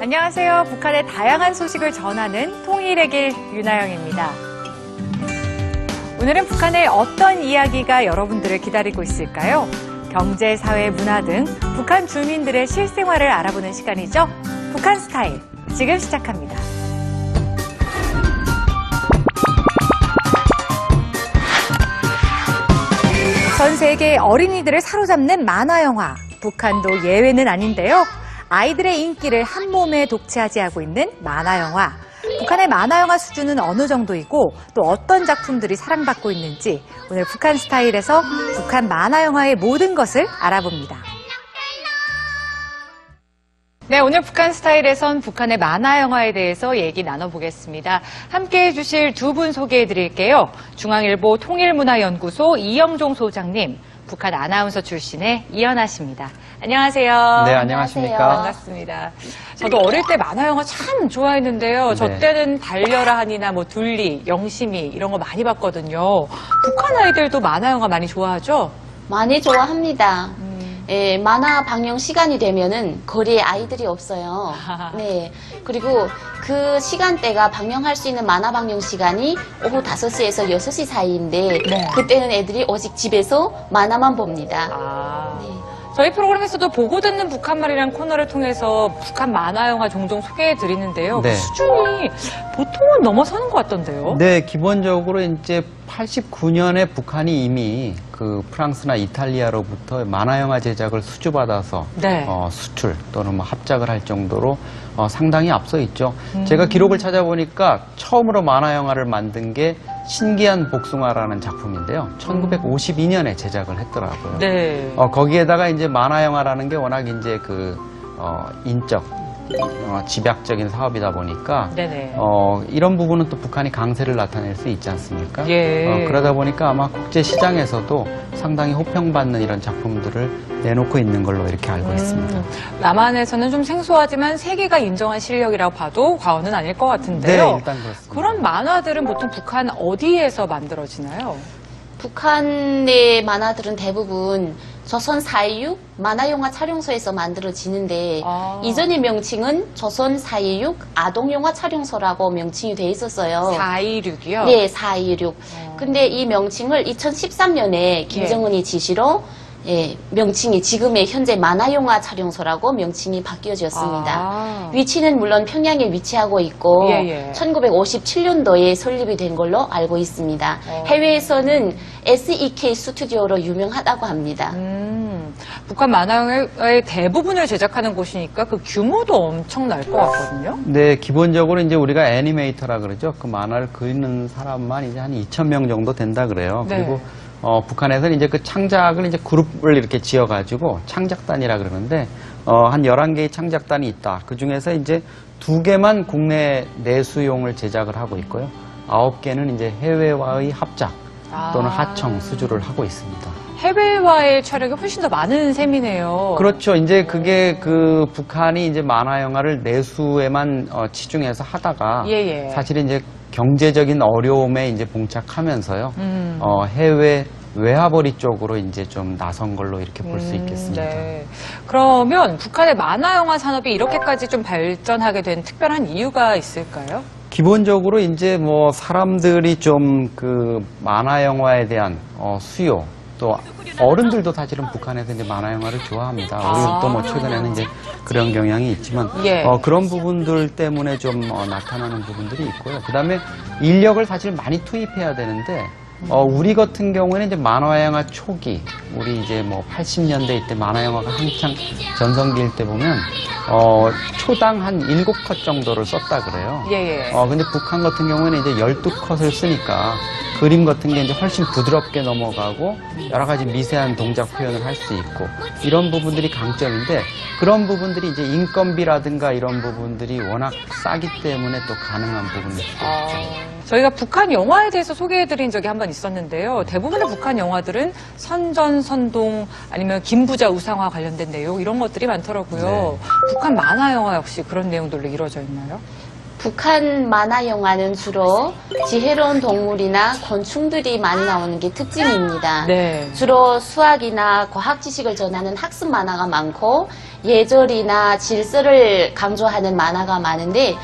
안녕하세요. 북한의 다양한 소식을 전하는 통일의 길 윤아영입니다. 오늘은 북한의 어떤 이야기가 여러분들을 기다리고 있을까요? 경제, 사회, 문화 등 북한 주민들의 실생활을 알아보는 시간이죠. 북한 스타일. 지금 시작합니다. 전 세계 어린이들을 사로잡는 만화 영화. 북한도 예외는 아닌데요. 아이들의 인기를 한 몸에 독차지 하고 있는 만화 영화. 북한의 만화 영화 수준은 어느 정도이고 또 어떤 작품들이 사랑받고 있는지 오늘 북한 스타일에서 북한 만화 영화의 모든 것을 알아봅니다. 네, 오늘 북한 스타일에선 북한의 만화 영화에 대해서 얘기 나눠보겠습니다. 함께 해주실 두 분 소개해 드릴게요. 중앙일보 통일문화연구소 이영종 소장님, 북한 아나운서 출신의 이연아 씨입니다. 안녕하세요. 네, 안녕하십니까. 반갑습니다. 저도 어릴 때 만화 영화 참 좋아했는데요. 저 네. 때는 달려라 하니나 뭐 둘리, 영심이 이런 거 많이 봤거든요. 북한 아이들도 만화 영화 많이 좋아하죠? 많이 좋아합니다. 음. 예, 만화 방영 시간이 되면은 거리에 아이들이 없어요. 네. 그리고 그 시간대가 방영할 수 있는 만화 방영 시간이 오후 5시에서 6시 사이인데 네. 그때는 애들이 오직 집에서 만화만 봅니다. 아. 네. 저희 프로그램에서도 보고 듣는 북한말이라는 코너를 통해서 북한 만화 영화 종종 소개해 드리는데요. 네. 수준이 보통은 넘어서는 것 같던데요. 네, 기본적으로 이제 89년에 북한이 이미 그 프랑스나 이탈리아로부터 만화 영화 제작을 수주받아서 네. 어, 수출 또는 뭐 합작을 할 정도로 어, 상당히 앞서 있죠. 음. 제가 기록을 찾아보니까 처음으로 만화 영화를 만든 게 신기한 복숭아라는 작품인데요. 1952년에 제작을 했더라고요. 네. 어, 거기에다가 이제 만화 영화라는 게 워낙 이제 그 어, 인적 어, 집약적인 사업이다 보니까 네네. 어, 이런 부분은 또 북한이 강세를 나타낼 수 있지 않습니까? 예. 어, 그러다 보니까 아마 국제 시장에서도 상당히 호평받는 이런 작품들을 내놓고 있는 걸로 이렇게 알고 있습니다. 음, 남한에서는 좀 생소하지만 세계가 인정한 실력이라고 봐도 과언은 아닐 것 같은데요. 네, 일단 그렇습니다. 그런 만화들은 보통 북한 어디에서 만들어지나요? 북한의 만화들은 대부분 조선 4.16 만화영화 촬영소에서 만들어지는데 아. 이전의 명칭은 조선 4.16 아동영화 촬영소라고 명칭이 돼 있었어요. 426이요? 네, 4.16. 근데 이 명칭을 2013년에 김정은이 지시로 예, 명칭이 지금의 현재 만화영화 촬영소라고 명칭이 바뀌어졌습니다. 아. 위치는 물론 평양에 위치하고 있고 예, 예. 1957년도에 설립이 된 걸로 알고 있습니다. 어. 해외에서는 SEK 스튜디오로 유명하다고 합니다. 음, 북한 만화의 대부분을 제작하는 곳이니까 그 규모도 엄청날 것 같거든요. 네, 기본적으로 이제 우리가 애니메이터라 그러죠. 그 만화를 그리는 사람만 이제 한 2,000명 정도 된다 그래요. 네. 그리고 어, 북한에서는 이제 그 창작을 이제 그룹을 이렇게 지어가지고 창작단이라 그러는데, 어, 한 11개의 창작단이 있다. 그 중에서 이제 두 개만 국내 내수용을 제작을 하고 있고요. 아홉 개는 이제 해외와의 합작 또는 아. 하청 수주를 하고 있습니다. 해외와의 촬영이 훨씬 더 많은 셈이네요. 그렇죠. 이제 그게 그 북한이 이제 만화 영화를 내수에만 어, 치중해서 하다가 예, 예. 사실 이제 경제적인 어려움에 이제 봉착하면서요. 음. 어, 해외 외화벌이 쪽으로 이제 좀 나선 걸로 이렇게 볼수 음, 있겠습니다. 네. 그러면 북한의 만화 영화 산업이 이렇게까지 좀 발전하게 된 특별한 이유가 있을까요? 기본적으로 이제 뭐 사람들이 좀 그 만화 영화에 대한 어, 수요 또 어른들도 사실은 북한에서 이제 만화 영화를 좋아합니다. 우리도 뭐 최근에는 이제 그런 경향이 있지만 예. 어, 그런 부분들 때문에 좀 어, 나타나는 부분들이 있고요. 그다음에 인력을 사실 많이 투입해야 되는데 어, 우리 같은 경우에는 이제 만화 영화 초기 우리 이제 뭐 80년대 이때 만화 영화가 한창 전성기일 때 보면 어, 초당 한 7컷 정도를 썼다 그래요. 예, 예. 어, 근데 북한 같은 경우에는 이제 12컷을 쓰니까 그림 같은 게 이제 훨씬 부드럽게 넘어가고 여러 가지 미세한 동작 표현을 할 수 있고 이런 부분들이 강점인데 그런 부분들이 이제 인건비라든가 이런 부분들이 워낙 싸기 때문에 또 가능한 부분일 수도 아. 저희가 북한 영화에 대해서 소개해드린 적이 한 번 있었는데요. 대부분의 북한 영화들은 선전, 선동, 아니면 김부자 우상화 관련된 내용 이런 것들이 많더라고요. 네. 북한 만화 영화 역시 그런 내용들로 이루어져 있나요? 북한 만화 영화는 주로 지혜로운 동물이나 곤충들이 많이 나오는 게 특징입니다. 네. 주로 수학이나 과학 지식을 전하는 학습 만화가 많고 예절이나 질서를 강조하는 만화가 많은데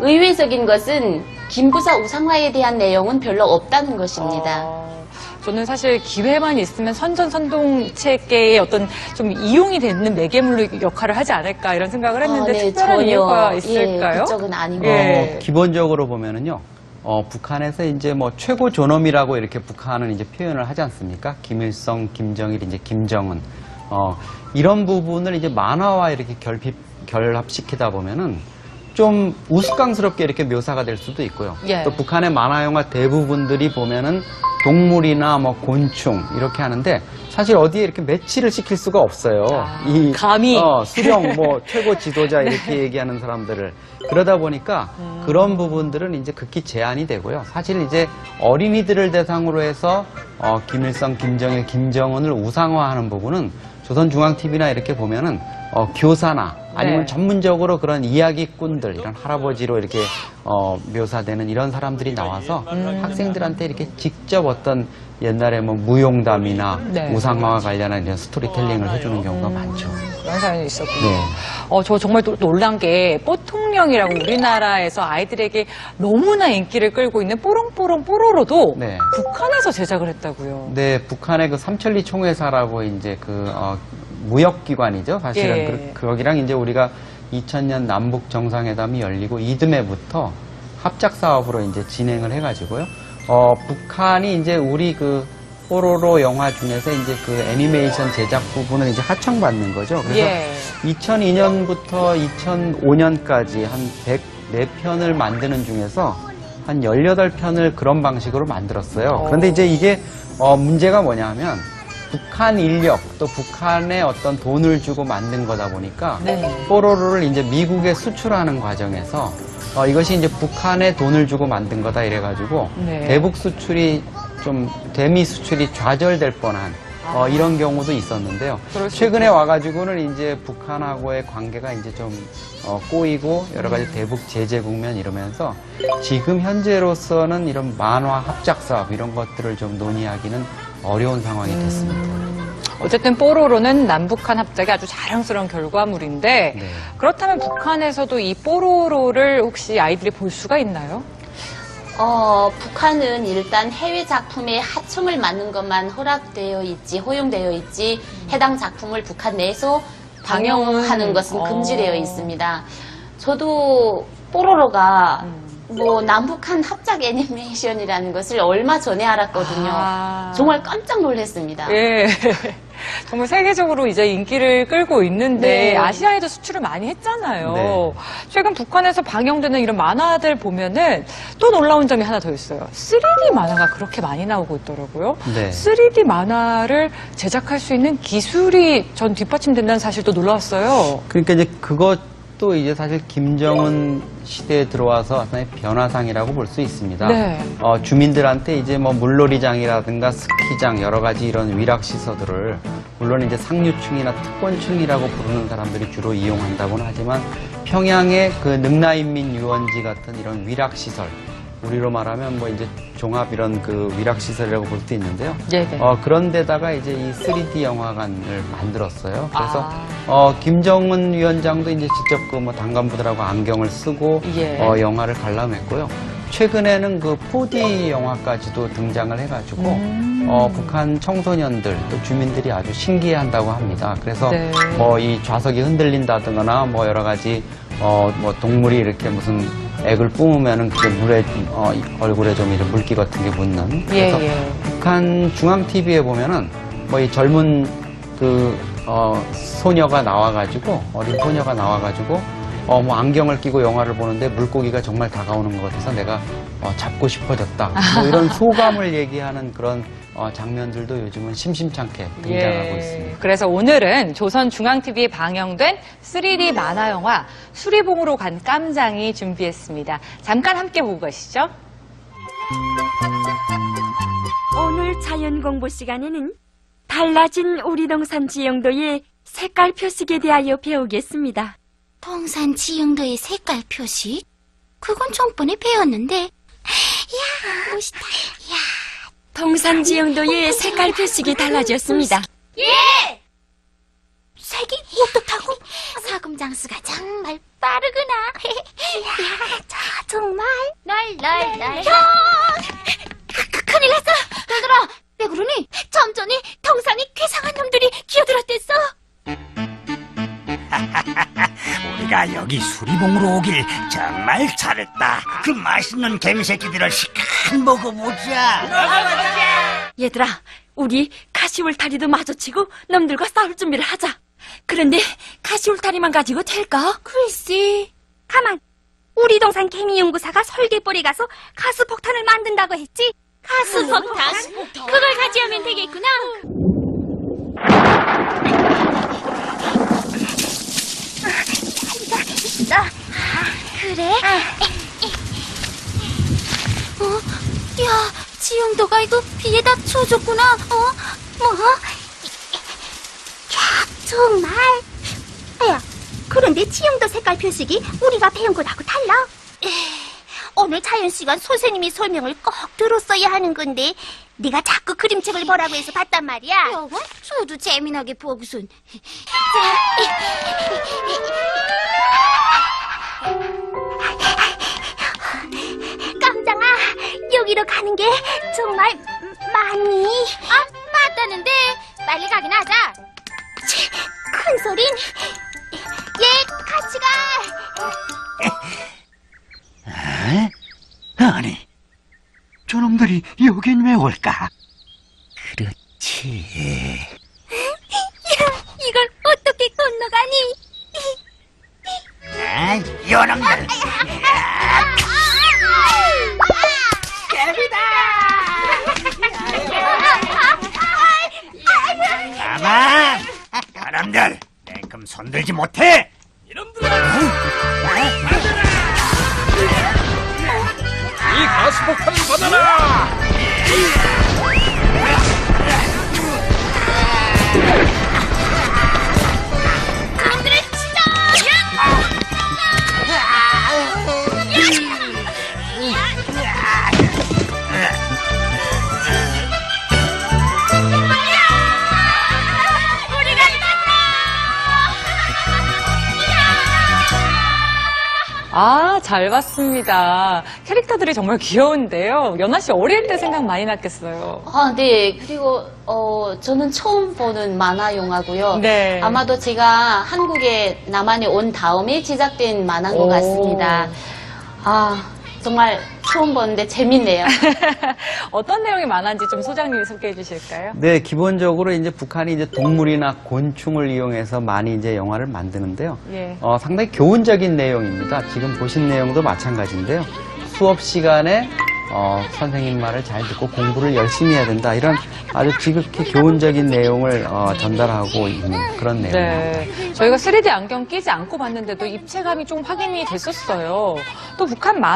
의외적인 것은 김부사 우상화에 대한 내용은 별로 없다는 것입니다. 어, 저는 사실 기회만 있으면 선전선동체계의 어떤 좀 이용이 되는 매개물로 역할을 하지 않을까 이런 생각을 했는데 어, 네, 특별한 전혀, 이유가 예, 있을까요? 그쪽은 아닌 것 예. 어, 기본적으로 보면은요, 어, 북한에서 이제 뭐 최고 존엄이라고 이렇게 북한은 이제 표현을 하지 않습니까? 김일성, 김정일, 이제 김정은. 어, 이런 부분을 이제 만화와 이렇게 결핍, 결합시키다 보면은 좀 우스꽝스럽게 이렇게 묘사가 될 수도 있고요. 예. 또 북한의 만화 영화 대부분들이 보면은 동물이나 뭐 곤충 이렇게 하는데 사실 어디에 이렇게 매치를 시킬 수가 없어요. 아, 감히. 어, 수령 뭐 최고 지도자 이렇게 얘기하는 사람들을 그러다 보니까 음. 그런 부분들은 이제 극히 제한이 되고요. 사실 이제 어린이들을 대상으로 해서 어, 김일성, 김정일, 김정은을 우상화하는 부분은 조선중앙TV나 이렇게 보면은 어, 교사나 아니면 네. 전문적으로 그런 이야기꾼들 이런 할아버지로 이렇게 어, 묘사되는 이런 사람들이 나와서 음. 학생들한테 이렇게 직접 어떤 옛날에 뭐 무용담이나 네. 우상화와 관련한 이런 스토리텔링을 해주는 경우가 많죠. 그런 사연이 있었군요. 네. 어, 저 정말 또 놀란 게 뽀 통령이라고 우리나라에서 아이들에게 너무나 인기를 끌고 있는 뽀롱뽀롱 뽀로로도 네. 북한에서 제작을 했다고요. 네, 북한의 그 삼천리 총회사라고 이제 그 어, 무역기관이죠. 사실은 예. 그, 거기랑 이제 우리가 2000년 남북 정상회담이 열리고 이듬해부터 합작 사업으로 이제 진행을 해가지고요. 어, 북한이 이제 우리 그 뽀로로 영화 중에서 이제 그 애니메이션 제작 부분을 이제 하청받는 거죠. 그래서 예. 2002년부터 2005년까지 한 104편을 만드는 중에서 한 18편을 그런 방식으로 만들었어요. 그런데 이제 이게 어, 문제가 뭐냐 하면 북한 인력 또 북한에 어떤 돈을 주고 만든 거다 보니까 네. 뽀로로를 이제 미국에 수출하는 과정에서 어, 이것이 이제 북한에 돈을 주고 만든 거다 이래가지고 네. 대북 수출이 좀 대미 수출이 좌절될 뻔한 어, 이런 경우도 있었는데요. 아. 최근에 와가지고는 이제 북한하고의 관계가 이제 좀 어, 꼬이고 여러 가지 대북 제재 국면 이러면서 지금 현재로서는 이런 만화 합작 사업 이런 것들을 좀 논의하기는 어려운 상황이 됐습니다. 음, 어쨌든 뽀로로는 남북한 합작의 아주 자랑스러운 결과물인데 네. 그렇다면 북한에서도 이 뽀로로를 혹시 아이들이 볼 수가 있나요? 어, 북한은 일단 해외 작품에 하청을 맞는 것만 허락되어 있지, 허용되어 있지, 해당 작품을 북한 내에서 방영하는 것은 어. 금지되어 있습니다. 저도 뽀로로가 음. 뭐 남북한 합작 애니메이션이라는 것을 얼마 전에 알았거든요. 아. 정말 깜짝 놀랐습니다. 예. 정말 세계적으로 이제 인기를 끌고 있는데 네. 아시아에도 수출을 많이 했잖아요. 네. 최근 북한에서 방영되는 이런 만화들 보면은 또 놀라운 점이 하나 더 있어요. 3D 만화가 그렇게 많이 나오고 있더라고요. 네. 3D 만화를 제작할 수 있는 기술이 전 뒷받침된다는 사실도 놀라웠어요. 그러니까 이제 그것 도 이제 사실 김정은 시대에 들어와서 하나의 변화상이라고 볼 수 있습니다. 네. 어, 주민들한테 이제 뭐 물놀이장이라든가 스키장 여러 가지 이런 위락 시설들을 물론 이제 상류층이나 특권층이라고 부르는 사람들이 주로 이용한다고는 하지만 평양의 그 능라인민 유원지 같은 이런 위락 시설 우리로 말하면 뭐 이제 종합 이런 그 위락 시설이라고 볼수 있는데요. 네네. 어, 그런 데다가 이제 이 3D 영화관을 만들었어요. 그래서 아. 어, 김정은 위원장도 이제 직접 그 뭐 당간부들하고 안경을 쓰고 예. 어, 영화를 관람했고요. 최근에는 그 4D 영화까지도 등장을 해가지고 음. 어, 북한 청소년들 또 주민들이 아주 신기해한다고 합니다. 그래서 네. 뭐이 좌석이 흔들린다거나 뭐 여러 가지 어, 뭐 동물이 이렇게 무슨 액을 뿜으면은 그게 물에 어, 이 얼굴에 좀 이제 물기 같은 게 묻는 예, 그래서 예. 북한 중앙 TV에 보면은 뭐 이 젊은 그 어, 소녀가 나와가지고 어린 소녀가 나와가지고 어 뭐 안경을 끼고 영화를 보는데 물고기가 정말 다가오는 것 같아서 내가 어, 잡고 싶어졌다. 뭐 이런 소감을 얘기하는 그런 어, 장면들도 요즘은 심심찮게 등장하고 예. 있습니다. 그래서 오늘은 조선중앙TV에 방영된 3D 만화 영화 수리봉으로 간 깜장이 준비했습니다. 잠깐 함께 보고 가시죠. 오늘 자연 공부 시간에는 달라진 우리 동산 지형도의 색깔 표식에 대하여 배우겠습니다. 통산 지형도의 색깔 표시? 그건 전번에 배웠는데. 이야, 멋있다. 이야. 동산 지형도의 색깔 표식이 달라졌습니다. 색이 어떻다고? 사금장수가 여기 수리봉으로 오길 정말 잘했다. 그 맛있는 개미새끼들을 시간 먹어보자. 얘들아, 우리 가시울타리도 마주치고 놈들과 싸울 준비를 하자. 그런데 가시울타리만 가지고 될까? 글쎄. 가만. 우리 동산 개미연구사가 설계벌에 가서 가스폭탄을 만든다고 했지? 가스폭탄? 그걸 가져오면 되겠구나. 있어. 아, 그래? 어? 야, 지영도가 이거 비에다 쳐줬구나. 어? 뭐? 야, 정말. 야, 그런데 지형도 색깔 표식이 우리가 배운 거하고 달라. 오늘 자연 시간 선생님이 설명을 꼭 들었어야 하는 건데 네가 자꾸 그림책을 보라고 해서 봤단 말이야. 여보, 저도 재미나게 보고선. 깜 올까? 그렇지. 이걸 어떻게 건너가니? 아, 이놈들. 가만! 사람들, 냉큼 손들지 못해! 이 가스폭탄을 Yeah. 아, 잘 봤습니다. 캐릭터들이 정말 귀여운데요. 연아 씨 어릴 때 생각 많이 났겠어요. 아, 네. 그리고, 어, 저는 처음 보는 만화 영화고요. 네. 아마도 제가 한국에 남한에 온 다음에 제작된 만화인 것 오. 같습니다. 아, 정말 처음 보는데 재밌네요. 어떤 내용이 많은지 좀 소장님이 소개해 주실까요? 네, 기본적으로 이제 북한이 이제 동물이나 곤충을 이용해서 많이 이제 영화를 만드는데요. 예. 어, 상당히 교훈적인 내용입니다. 지금 보신 내용도 마찬가지인데요. 수업 시간에 어, 선생님 말을 잘 듣고 공부를 열심히 해야 된다. 이런 아주 지극히 교훈적인 내용을 어, 전달하고 있는 그런 내용입니다. 네. 저희가 3D 안경 끼지 않고 봤는데도 입체감이 좀 확인이 됐었어요. 또 북한 만